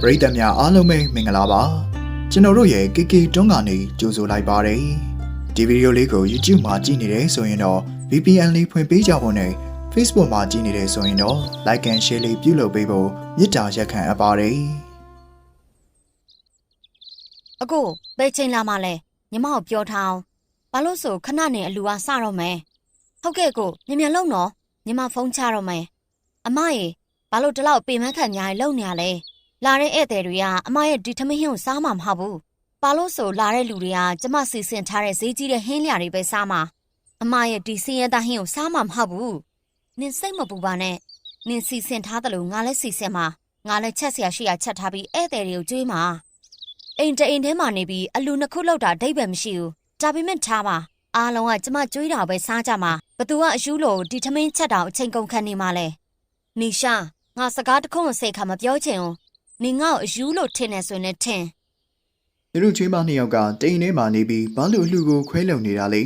ပရိသတ်များအားလုံးပဲမင်္ဂလာပါကျွန်တော်တို့ရဲ့ KK တွန်းကနေကြိုဆိုလိုက်ပါတယ်ဒီဗီဒီယိုလေးကို YouTube မှာကြည့်နေတယ်ဆိုရင်တော့ VPN လေးဖွင့်ပေးကြဖို့နဲ့ Facebook မှာကြည့်နေတယ်ဆိုရင်တော့ Like and Share လေးပြုလုပ်ပေးဖို့မေတ္တာရက်ခံအပ်ပါတယ်အကိုဘယ်ချိန်လာမှလဲညီမကိုပြောထားအောင်ဘာလို့ဆိုခဏနေအလူကစတော့မယ်ဟုတ်ကဲ့ကိုမြန်မြန်လုံနော်ညီမဖုန်းချတော့မယ်အမရေဘာလို့ဒီလောက်ပေမန်းခံညာရေလုံနေရလဲ လာတဲ့ဧည့်သည်တွေကအမရဲ့ဒီထမင်းဟင်းကိုစားမှာမဟုတ်ဘူးဘာလို့ဆိုလာတဲ့လူတွေကကျမစီစဉ်ထားတဲ့ဈေးကြီးတဲ့ဟင်းလျာတွေပဲစားမှာအမရဲ့ဒီစင်းရဲသားဟင်းကိုစားမှာမဟုတ်ဘူးနင်စိတ်မပူပါနဲ့နင်စီစဉ်ထားတယ်လို့ငါလည်းစီစဉ်မှာငါလည်းချက်စရာရှိရာချက်ထားပြီးဧည့်သည်တွေကိုကြွေးမှာအိမ်တအိမ်ထဲမှာနေပြီးအလူနှစ်ခုလောက်တာအဓိပ္ပာယ်မရှိဘူးဒါပေမဲ့ထားပါအားလုံးကကျမကြွေးတာပဲစားကြမှာဘသူကအယူလို့ဒီထမင်းချက်တောင်အချိန်ကုန်ခံနေမှလဲနီရှာငါစကားတစ်ခုမစိတ်ခါမပြောချင်ဘူး နင်ငါ့ကိုအယူလို့ထင်နေဆိုရင်လည်းထင်သူတို့ချွေးမနှစ်ယောက်ကတိမ်ထဲမှာနေပြီးဘာလို့အလှကိုခွဲလုံနေတာလဲ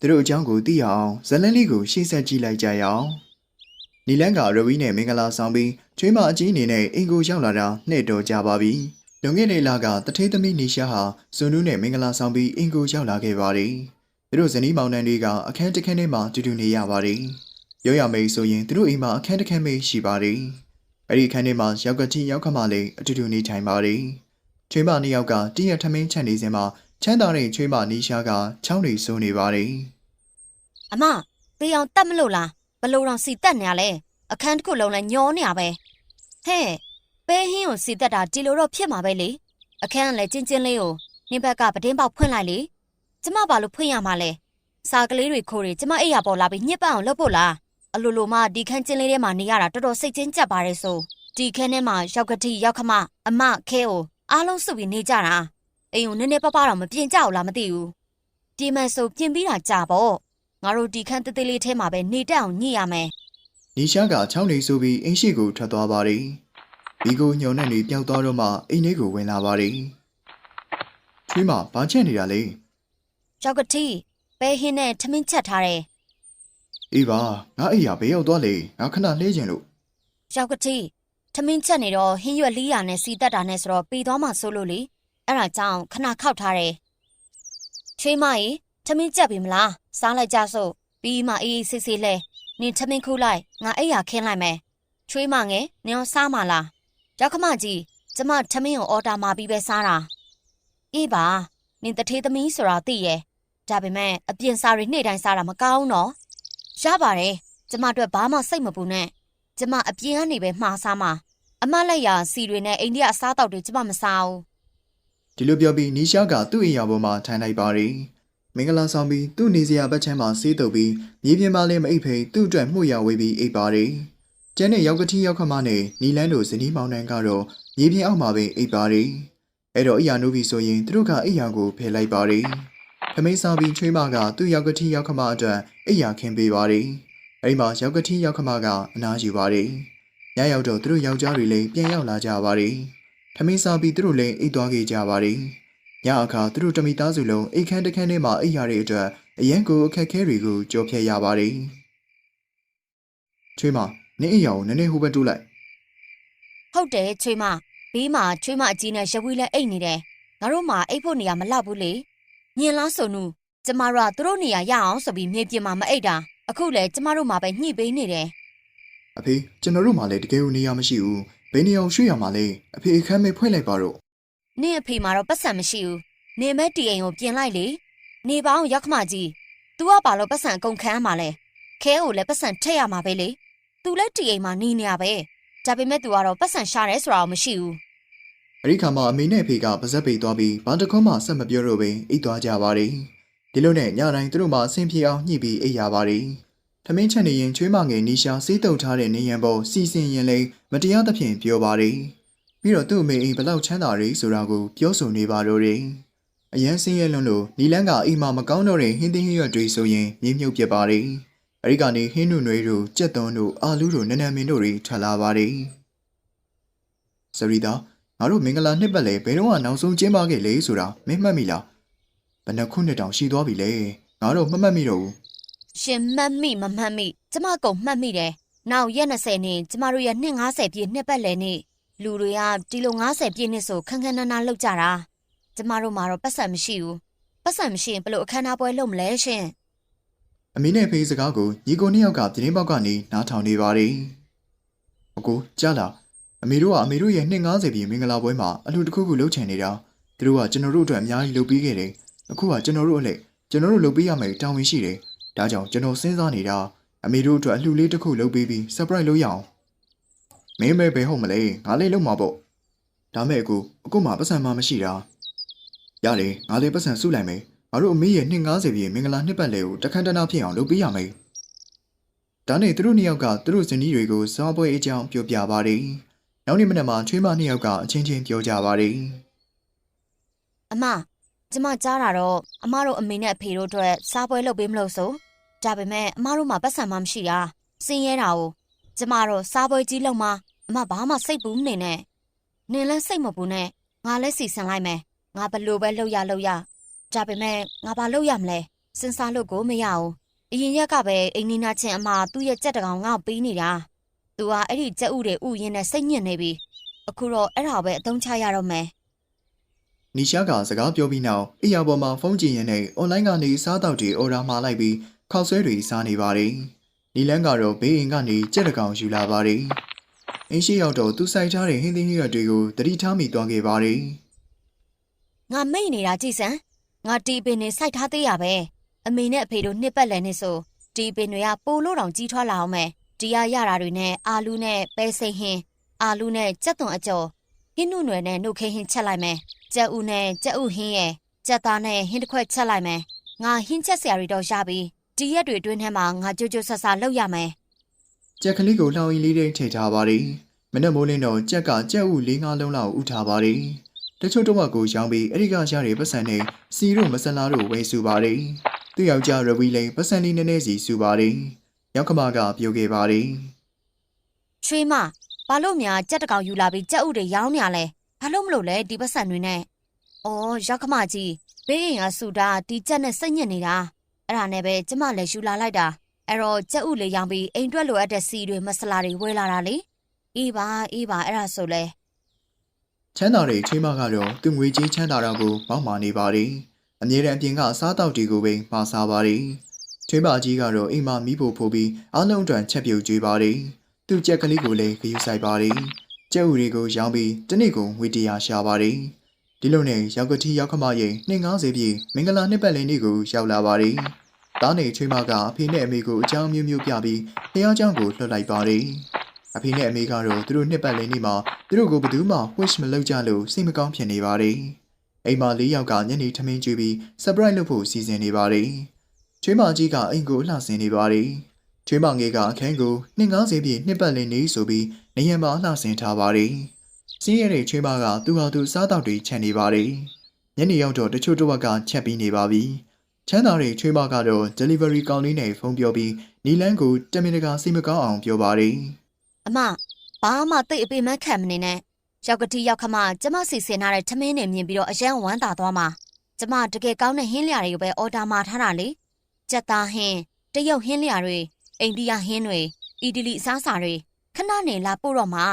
သူတို့အကြောင်းကိုသိရအောင်ဇလန်းလေးကိုရှေ့ဆက်ကြည့်လိုက်ကြရအောင်နီလန်းကရဝီနဲ့မင်္ဂလာဆောင်ပြီးချွေးမအကြီးအနေနဲ့အင်ကိုရောက်လာတာနှစ်တော်ကြာပါပြီလွန်ခဲ့တဲ့လကတထေးသမီးနီရှာဟာဇွန်နူးနဲ့မင်္ဂလာဆောင်ပြီးအင်ကိုရောက်လာခဲ့ပါတယ်သူတို့ဇနီးမောင်နှံတွေကအခန်းတစ်ခန်းထဲမှာတူတူနေရပါတယ်ရောရမေးဆိုရင်သူတို့အိမ်မှာအခန်းတစ်ခန်းပဲရှိပါတယ် အဲ့ဒီအခန်းထဲမှာရောက်ကတိရောက်ခမလေးအတူတူနေထိုင်ပါတယ်ချွေးမနှစ်ယောက်ကတည့်ရထမင်းချက်နေစဉ်မှာချမ်းသာတဲ့ချွေးမနီရှာကချောင်းနေစိုးနေပါတယ်အမတေးအောင်တတ်မလို့လားဘလို့တော့စီတက်နေရလဲအခန်းတစ်ခုလုံးလဲညောနေရပဲဟဲ့ပဲဟင်းကိုစီတက်တာဒီလိုတော့ဖြစ်မှာပဲလေအခန်းကလည်းကျင်းကျင်းလေးကိုနင်းဘက်ကပတင်းပေါက်ဖွင့်လိုက်လေကျမဘာလို့ဖွင့်ရမှာလဲစာကလေးတွေခိုးတွေကျမအိယာပေါ်လာပြီးညစ်ပတ်အောင်လုပ်ဖို့လား အလိုလိုမှဒီခန်းကျင်းလေးထဲမှာနေရတာတော်တော်စိတ်ချင်းကြက်ပါတယ်ဆိုဒီခန်းထဲမှာရောက်ကတိရောက်ခမအမခဲကိုအားလုံးစုပြီးနေကြတာအိမ်ကိုနည်းနည်းပပတော့မပြင်ကြဘူးလားမသိဘူးပြင်မယ်ဆိုပြင်ပြီးတာကြာပေါ့ငါတို့ဒီခန်းသေးသေးလေးထဲမှာပဲနေတက်အောင်ညှိရမယ်နီရှာကချောင်းနေစိုးပြီးအင်းရှိကိုထွက်သွားပါတယ်ဘီကိုညုံနဲ့နေပျောက်သွားတော့မှအိမ်လေးကိုဝင်လာပါတယ်ချွေးမဘာချက်နေတာလဲရောက်ကတိပဲဟင်းနဲ့ထမင်းချက်ထားတယ် အေးပါငါအိယာဘေးရောက်သွားလေငါခဏလှည့်ကျင်လို့ရောက်ကတိထမင်းချက်နေတော့ဟင်းရွက်လီးရနဲ့စီတက်တာနဲ့ဆိုတော့ပြီးသွားမှဆိုလို့လေအဲ့ဒါကြောင့်ခဏခောက်ထားတယ်ချွေးမကြီးထမင်းချက်ပြီမလားစားလိုက်ကြစို့ပြီးမှအေးအေးဆေးဆေးလဲနင်ထမင်းခူးလိုက်ငါအိယာခင်းလိုက်မယ်ချွေးမငယ်နင်အောင်စားမလားရောက်ခမကြီးကျမထမင်းကိုအော်ဒါမှာပြီးပဲစားတာအေးပါနင်တထေးသမီးဆိုတာသိရဲ့ဒါပေမဲ့အပြင်စားတွေနေ့တိုင်းစားတာမကောင်းတော့ ရပါတယ်ကျမအတွက်ဘာမှစိတ်မပူနဲ့ကျမအပြင်ကနေပဲမှားစားမှာအမလက်ရစီတွေနဲ့အိန္ဒိယအစားတောက်တွေကျမမစားဘူးဒီလိုပြောပြီးနီရှာကသူ့အိယာပေါ်မှာထိုင်လိုက်ပါတယ်မင်္ဂလာဆောင်ပြီးသူ့နေစရာဘက်ချမ်းမှာဆေးတုပ်ပြီးမြေပြင်မှာလည်းမအိပ်ဖိသူ့အတွက်မှုရဝေးပြီးအိပ်ပါတယ်ကျန်တဲ့ရောက်ကတိရောက်ခမနဲ့နီလန်းတို့ဇနီးမောင်နှံကတော့မြေပြင်အောက်မှာပဲအိပ်ပါတယ်အဲ့တော့အိယာနိုးပြီဆိုရင်သူတို့ကအိယာကိုဖယ်လိုက်ပါတ ယ်ခမိန်ဆောင်ပြီးချွေးမကသူ့ရောက်ကတိရောက်ခမအတွက်အိယာခင်းပေးပါတယ်အဲ့ဒီမှာရောက်ကတိရောက်ခမကအနားယူပါတယ်ညရောက်တော့သူတို့ယောက်ျားတွေလည်းပြန်ရောက်လာကြပါတယ်ခမိန်ဆောင်ပြီးသူတို့လည်းအိပ်သွားခဲ့ကြပါတယ်ညအခါသူတို့တမိသားစုလုံးအိတ်ခမ်းတစ်ခမ်းထဲမှာအိပ်ရတဲ့အတွက်အရန်ကိုအခက်ခဲတွေကိုကြော်ဖြတ်ရပါတယ်ချွေးမနင်းအိယာကိုနည်းနည်းဟိုဘက်တိုးလိုက်ဟုတ်တယ်ချွေးမဘေးမှာချွေးမအကြီးနဲ့ရဝီလည်းအိတ်နေတယ်ငါတို့မှအိတ်ဖို့နေရာမလောက်ဘူးလေ ညင်လားဆိုနူကျမတို့ကသူတို့နေရာရအောင်ဆိုပြီးမြေပြင်မှာမအိတ်တာအခုလည်းကျမတို့မှပဲညှိပေးနေတယ် အဖေကျွန်တော်တို့မှလည်းတကယ်ကိုနေရာမရှိဘူးဘယ်နေအောင်ရွှေ့ရမှာလဲအဖေအခန်းမေဖွင့်လိုက်ပါတော့ နင့်အဖေမှာတော့ပတ်စံမရှိဘူးနေမဲ့တီအိမ်ကိုပြင်လိုက်လေနေပါအောင်ရောက်ခမကြီး तू ကဘာလို့ပတ်စံအကုန်ခံရမှာလဲခဲကိုလည်းပတ်စံထည့်ရမှာပဲလေ तू လည်းတီအိမ်မှာနေနေရပဲဒါပေမဲ့ तू ကတော့ပတ်စံရှာတယ်ဆိုတာတော့မရှိဘူး အဲ့ဒီခါမှာအမေနဲ့အဖေကပါဇက်ပိတ်သွားပြီးဘာတခွန်းမှဆက်မပြောတော့ဘဲအိတ်သွားကြပါတယ်ဒီလိုနဲ့ညတိုင်းသူတို့မှအဆင်ပြေအောင်ညှိပြီးအိတ်ရပါတယ်ထမင်းချက်နေရင်ချွေးမငယ်နီရှာစေးတုပ်ထားတဲ့နေရန်ပေါ်စီစဉ်ရင်လည်းမတရားသဖြင့်ပြောပါတယ်ပြီးတော့သူ့အမေအိမ်ဘလောက်ချမ်းသာရဲဆိုတာကိုပြောဆိုနေပါတော့တယ်အရန်စင်းရဲလွန်းလို့နီလန်းကအိမ်မှာမကောင်းတော့တဲ့ဟင်းသင်းဟင်းရွက်တွေဆိုရင်မြေမြုပ်ပြစ်ပါတယ်အဲ့ဒီကနေဟင်းနုနွေတို့ကြက်သွန်းတို့အာလူးတို့နန်းနန်းမင်းတို့တွေထွက်လာပါတယ်စရီတာ ငါတို့မင်္ဂလာနှစ်ပတ်လေဘယ်တော့မှနောက်ဆုံးကျင်းပခဲ့လေဆိုတာမင်းမှတ်မိလားဘယ်နှခုနှစ်တောင်ရှိသွားပြီလေငါတို့မမှတ်မိတော့ဘူးရှင်မှတ်မိမမှတ်မိကျမကုန်မှတ်မိတယ်နောက်ရက်20နှစ်ကျမတို့ရဲ့250ပြည့်နှစ်ပတ်လည်နေ့လူတွေကဒီလို90ပြည့်နှစ်ဆိုခန်းခန်းနားနားလောက်ကြတာကျမတို့မှာတော့ပတ်စံမရှိဘူးပတ်စံမရှိရင်ဘယ်လိုအခမ်းအနားပွဲလုပ်မလဲရှင်အမေနဲ့ဖေးစကားကိုညီကိုနှစ်ယောက်ကပြတင်းပေါက်ကနေနားထောင်နေပါတယ်။အကိုကြားလား အမေတို့ကအမေတို့ရဲ့နှစ်90ပြည့်မင်္ဂလာပွဲမှာအလှူတစ်ခုခုလုပ်ချင်နေတာသူတို့ကကျွန်တော်တို့အတွက်အများကြီးလုပ်ပေးခဲ့တယ်။အခုကကျွန်တော်တို့အလက်ကျွန်တော်တို့လုပ်ပေးရမယ်တောင်းဝင်ရှိတယ်။ဒါကြောင့်ကျွန်တော်စဉ်းစားနေတာအမေတို့အတွက်အလှူလေးတစ်ခုလုပ်ပေးပြီး surprise လုပ်ရအောင်။မင်းမဲပဲဟုတ်မလဲငါလေးလုပ်မှာပေါ့။ဒါမဲ့အကိုအခုမှပတ်စံမှမရှိတာ။ရတယ်ငါလေးပတ်စံစုလိုက်မယ်။ငါတို့အမေရဲ့နှစ်90ပြည့်မင်္ဂလာနှစ်ပတ်လည်ကိုတခန်းတနာဖြစ်အောင်လုပ်ပေးရမယ်။ဒါနဲ့သူတို့နှစ်ယောက်ကသူတို့ဇနီးတွေကိုစားပွဲအကြောင်းပြောပြပါတယ်။ နောက်နေ့မနက်မှာချွေးမနှစ်ယောက်ကအချင်းချင်းပြောကြပါတယ်အမကျမကြားတာတော့အမတို့အမေနဲ့အဖေတို့အတွက်စားပွဲလုပ်ပေးမလို့ဆိုဒါပေမဲ့အမတို့မှာပတ်စံမှမရှိတာစင်းရဲတာကိုကျမတို့စားပွဲကြီးလုပ်မှအမဘာမှစိတ်ဘူးမနေနဲ့နင်လည်းစိတ်မပူနဲ့ငါလည်းစီစဉ်လိုက်မယ်ငါဘလို့ပဲလုပ်ရလုပ်ရဒါပေမဲ့ငါဘာလုပ်ရမလဲစဉ်းစားလို့ကိုမရဘူးအရင်ရက်ကပဲအိမ်နီနာချင်းအမသူ့ရဲ့ကြက်တကောင်ငါ့ကိုပေးနေတာ သူကအဲ့ဒီကြက်ဥတွေဥယင်းနဲ့စိတ်ညစ်နေပြီအခုတော့အဲ့ဒါပဲအသုံးချရတော့မယ်။နီရှာကစကားပြောပြီးနောက်အိယာပေါ်မှာဖုန်းကြည့်ရင်းနဲ့အွန်လိုင်းကနေစားတောက်တွေအော်ဒါမှာလိုက်ပြီးခောက်ဆွဲတွေစားနေပါတယ်။နီလန်းကတော့ဘေးအိမ်ကနေကြက်တကောင်ယူလာပါတယ်။အင်းရှိရောက်တော့သူစိုက်ထားတဲ့ဟင်းသီးဟင်းရွက်တွေကိုတတိထားမိသွားခဲ့ပါတယ်။ငါမိတ်နေတာကြည်စမ်းငါတီပင်နေစိုက်ထားသေးရပဲအမေနဲ့အဖေတို့နှစ်ပတ်လည်နေဆိုတီပင်တွေကပိုလို့တောင်ကြီးထွားလာအောင်မယ် ဒီရရတာတွေနဲ့အာလူနဲ့ပဲစိတ်ဟင်းအာလူနဲ့ကြက်သွန်အကျော်ဟင်းနုနွယ်နဲ့နှုတ်ခဲဟင်းချက်လိုက်မယ်ကြက်ဥနဲ့ကြက်ဥဟင်းရဲ့ကြက်သားနဲ့ဟင်းတစ်ခွက်ချက်လိုက်မယ်ငါဟင်းချက်စရာတွေတော့ရပြီဒီရက်တွေအတွင်းထဲမှာငါကြိုကြိုဆဆလုပ်ရမယ်ကြက်ကလေးကိုလှောင်ရည်လေးတွေထည့်ထားပါတယ်။မနက်မိုးလင်းတော့ကြက်ကကြက်ဥလေးငါးလုံးလောက်ဥထားပါတယ်။တချို့တော့ကိုရောင်းပြီးအဲ့ဒီကရတဲ့ပတ်စံနဲ့စီတို့မဆလာတို့ဝယ်စုပါတယ်။သူ့ယောက်ျားရဝီလိန်ပတ်စံလေးနည်းနည်းစီစုပါတယ်။ ရောက်ခမကပြောခဲ့ပါတယ်ချွေးမဘာလို့များကြက်တကောင်ယူလာပြီးကြက်ဥတွေရောင်းနေရလဲဘာလို့မလို့လဲဒီပတ်စံတွေနဲ့အော်ရောက်ခမကြီးဘေးအိမ်ကဆူတာဒီကြက်နဲ့စိတ်ညစ်နေတာအဲ့ဒါနဲ့ပဲကျမလည်းယူလာလိုက်တာအဲ့တော့ကြက်ဥလေးရောင်းပြီးအိမ်တွက်လိုအပ်တဲ့စီတွေမဆလာတွေဝယ်လာတာလေအေးပါအေးပါအဲ့ဒါဆိုလဲ။ချမ်းသာတဲ့ချိန်မကတော့သူငွေကြီးချမ်းသာတော့ကိုပေါက်မာနေပါတယ်။အမြဲတမ်းအပြင်ကစားတောက်တီကိုပဲမှာစားပါတယ်။ ချိန်မကြီးကတော့အိမ်မှာမိဖို့ဖိုးပြီးအားလုံးအတွက်ချက်ပြုတ်ကြွေးပါတယ်။သူ့ကြက်ကလေးကိုလည်းဂရုစိုက်ပါတယ်။ကြက်ဥတွေကိုရောင်းပြီးတနေ့ကိုငွေတရာရှာပါတယ်။ ဒီလိုနဲ့ရောက်ကတိရောက်ခမရဲ့250ပြည့်မင်္ဂလာနှစ်ပတ်လည်နေ့ကိုရောက်လာပါတယ်။တားနေချွေးမကအဖေနဲ့အမေကိုအကြောင်းမျိုးမျိုးပြပြီးဖះเจ้าကိုလွှတ်လိုက်ပါတယ်။အဖေနဲ့အမေကတော့သူတို့နှစ်ပတ်လည်နေ့မှာသူတို့ကိုဘယ်သူမှ wish မလုပ်ကြလို့စိတ်မကောင်းဖြစ်နေပါတယ်။အိမ်မှာ၄ယောက်ကညနေထမင်းကျွေးပြီး surprise လုပ်ဖို့စီစဉ်နေပါတယ်။ ချွေးမကြီးကအိမ်ကိုလှဆင်နေပါတယ်။ချွေးမငယ်ကအခန်းကို250ပြည့်နှစ်ပတ်လည်နေ့ဆိုပြီးနေရံမှာလှဆင်ထားပါတယ်။စင်းရဲတဲ့ချွေးမကသူ့ဟာသူစားတောက်တွေချက်နေပါတယ်။ညနေရောက်တော့တချို့တစ်ဝက်ကချက်ပြီးနေပါပြီ။ချမ်းသာတဲ့ချွေးမကတော့ delivery ကောင်လေးနဲ့ဖုန်းပြောပြီးနီလန်းကိုတမင်တကာစိတ်မကောင်းအောင်ပြောပါတယ်အမဘာမှတိတ်အပေမခံမနေနဲ့ရောက်ကတိရောက်ခမကျမစီစဉ်ထားတဲ့ထမင်းနဲ့မြင်ပြီးတော့အရန်ဝမ်းသာသွားမှာကျမတကယ်ကောင်းတဲ့ဟင်းလျာတွေကိုပဲအော်ဒါမှာထားတာလေ ကြက်သားဟင်းတရုတ်ဟင်းလျာတွေအိန္ဒိယဟင်းတွေအီတလီအစားအစာတွေခဏနေလာပို့တော့မှာ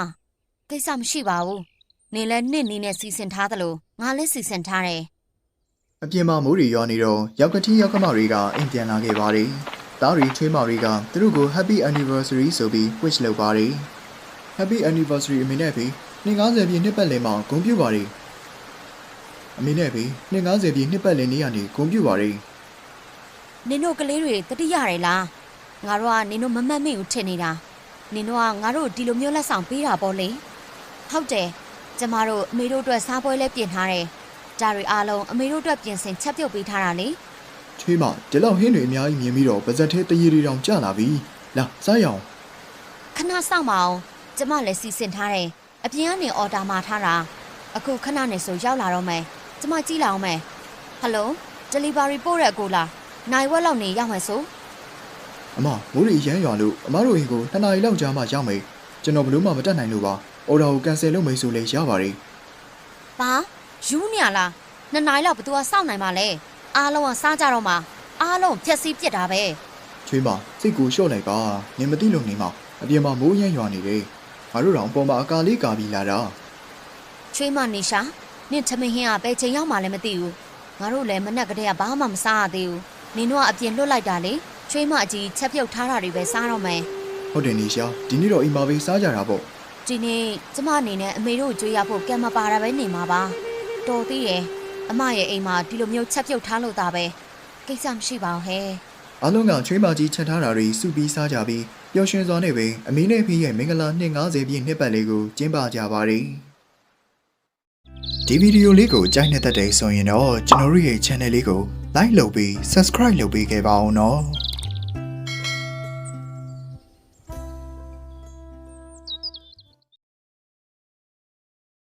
ကိစ္စမရှိပါဘူးနေလဲနှစ်နီးနဲ့စီစဉ်ထားသလိုငါလည်းစီစဉ်ထားတယ်။အပြင်မှာမိုးတွေရွာနေတော့ရောက်ကတိရောက်ခမတွေကအိမ်ပြန်လာခဲ့ပါတယ်။သားရီချွေးမတွေကသူတို့ကို happy anniversary ဆိုပြီး wish လုပ်ပါတယ်။ happy anniversary အမေနဲ့ဖေ250ပြည့်နှစ်ပတ်လည်မှာဂုဏ်ပြုပါတယ်။အမေနဲ့ဖေ250ပြည့်နှစ်ပတ်လည်နေ့ကနေဂုဏ်ပြုပါတယ်။ နင်တို့ကလေးတွေတတိရတယ်လားငါတို့ကနင်တို့မမတ်မိဘူးထင်နေတာနင်တို့ကငါတို့ဒီလိုမျိုးလက်ဆောင်ပေးတာပေါ့လေဟုတ်တယ်ကျမတို့အမေတို့အတွက်စားပွဲလဲပြင်ထားတယ်ဒါတွေအားလုံးအမေတို့အတွက်ပြင်ဆင်ချက်ပြုတ်ပေးထားတာလေချွေးမဒီလောက်ဟင်းတွေအများကြီးမြင်ပြီးတော့ပါဇက်သေးတရေတွေတောင်ကျလာပြီလာစားရအောင်ခဏစောင့်ပါအောင်ကျမလည်းစီစဉ်ထားတယ်အပြင်ကနေအော်ဒါမှာထားတာအခုခဏနေဆိုရောက်လာတော့မယ်ကျမကြည့်လာအောင်မယ်ဟယ်လို delivery ပို့တဲ့အကိုလား နိုင်ဝက်လောက်နေရောက်မယ်ဆိုအမမိုးရီရမ်းရွာလို့အမတို့အိမ်ကိုနှစ်နာရီလောက်ကြာမှရောက်မယ်ကျွန်တော်ဘလို့မှမတက်နိုင်လို့ပါအော်ဒါကိုကန်ဆယ်လုပ်မယ်ဆိုလဲရပါတယ်ဘာယူနေရလားနှစ်နိုင်လောက်ဘသူကစောင့်နိုင်ပါလဲအားလုံးကစားကြတော့မှာအားလုံးဖြက်စီးပြစ်တာပဲချွေးမစိတ်ကိုလျှော့လိုက်ပါနင်မသိလို့နေမှာအပြင်မှာမိုးရမ်းရွာနေတယ်ငါတို့တော့အပေါ်မှာအကာလေးကာပြီးလာတာချွေးမနေရှာနင့်ထမင်းဟင်းကဘယ်ချိန်ရောက်မှလည်းမသိဘူးငါတို့လည်းမနက်ကတည်းကဘာမှမစားရသေးဘူး နင်တို့ကအပြင်လွတ်လိုက်တာလေချွေးမအကြီးချက်ပြုတ်ထားတာတွေပဲစားတော့မယ်ဟုတ်တယ်နေရှာဒီနေ့တော့အိမ်မှာပဲစားကြတာပေါ့ဒီနေ့ကျမအနေနဲ့အမေတို့ကိုကြွေးရဖို့ကံမပါတာပဲနေမှာပါတော်သေးရဲ့အမရဲ့အိမ်မှာဒီလိုမျိုးချက်ပြုတ်ထားလို့တာပဲကိစ္စမရှိပါဘူးဟဲ့အားလုံးကချွေးမကြီးချက်ထားတာတွေစုပြီးစားကြပြီးပျော်ရွှင်စွာနဲ့ပဲအမီနဲ့ဖေးရဲ့မင်္ဂလာ250ပြည့်နှစ်ပတ်လေးကိုကျင်းပကြပါတယ်ဒီဗီဒီယိုလေးကိုကြိုက်နေတဲ့တဲ့ဆိုရင်တော့ကျွန်တော်တို့ရဲ့ channel လေးကို like လုပ်ပြီး subscribe လုပ်ပေးခဲ့ပါအောင်နော်